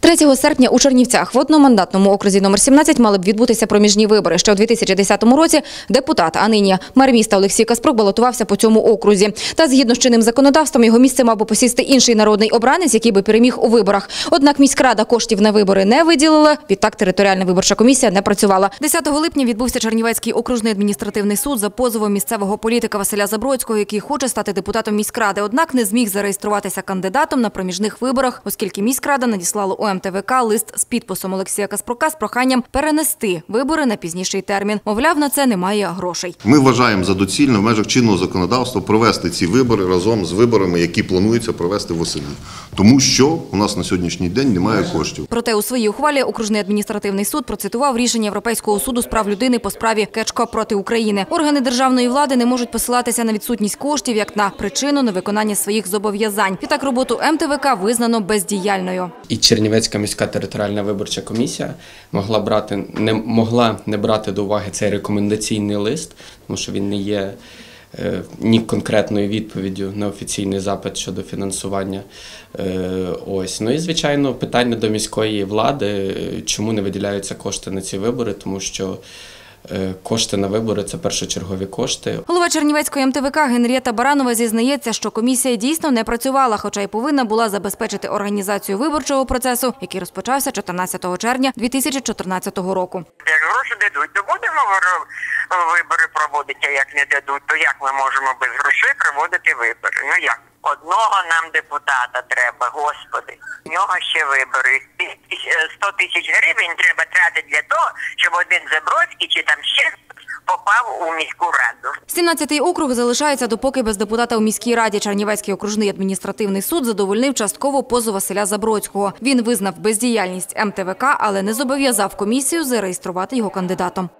3 серпня у Чернівцях в одномандатному окрузі номер 17 мали б відбутися проміжні вибори. Ще у 2010 році депутат, а нині мер міста Олексій Каспрук балотувався по цьому окрузі. Та згідно з чинним законодавством його місце мав би посісти інший народний обранець, який би переміг у виборах. Однак міськрада коштів на вибори не виділила. Відтак територіальна виборча комісія не працювала. 10 липня відбувся Чернівецький окружний адміністративний суд за позовом місцевого політика Василя Забродського, який хоче стати депутатом міськради. Однак не зміг зареєструватися кандидатом на проміжних виборах, оскільки міськрада надіслала у МТВК лист з підписом Олексія Каспрука з проханням перенести вибори на пізніший термін. Мовляв, на це немає грошей. Ми вважаємо за доцільне в межах чинного законодавства провести ці вибори разом з виборами, які планується провести восени. Тому що у нас на сьогоднішній день немає коштів. Проте у своїй ухвалі окружний адміністративний суд процитував рішення Європейського суду з прав людини по справі Кечко проти України. Органи державної влади не можуть посилатися на відсутність коштів як на причину невиконання своїх зобов'язань. Відтак роботу МТВК визнано бездіяльною. І Чернівецька міська територіальна виборча комісія могла брати не могла не брати до уваги цей рекомендаційний лист, тому що він не є е, ні конкретною відповіддю на офіційний запит щодо фінансування. Е, ось ну і звичайно питання до міської влади, е, чому не виділяються кошти на ці вибори, тому що кошти на вибори це першочергові кошти. Голова Чернівецької МТВК Генрієта Баранова зізнається, що комісія дійсно не працювала, хоча й повинна була забезпечити організацію виборчого процесу, який розпочався 14 червня 2014 року. Як гроші дадуть, то будемо вибори проводити, а як не дадуть, то як ми можемо без грошей проводити вибори? Ну як? Одного нам депутата треба, господи. В нього ще вибори. Ті- ті- е, 100 тисяч гривень треба тратити для того, щоб один Забродський чи там ще попав у міську раду. 17-й округ залишається допоки без депутата у міській раді. Чернівецький окружний адміністративний суд задовольнив частково позов Василя Забродського. Він визнав бездіяльність МТВК, але не зобов'язав комісію зареєструвати його кандидатом.